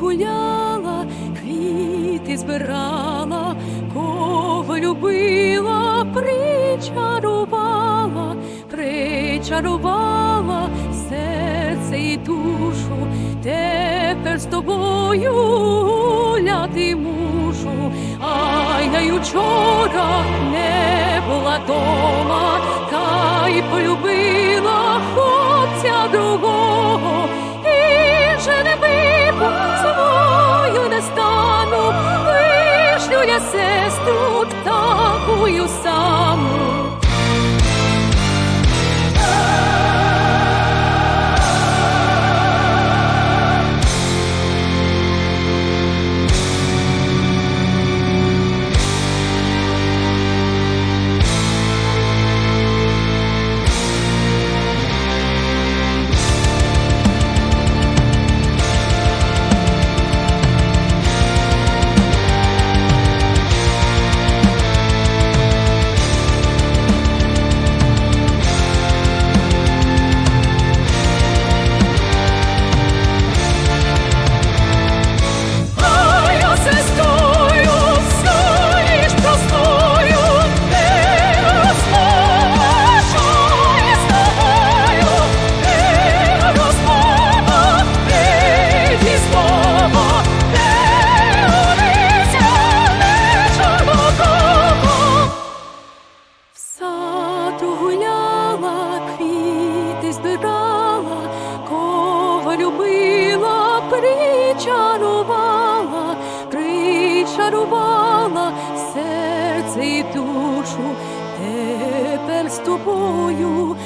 гуляла, квіти збирала, кого любила, причарувала, причарувала серце і душу, тепер з тобою гуляти мушу, ай я й учора не сестру птахую саму. Причарувала серце і душу, тепер з тобою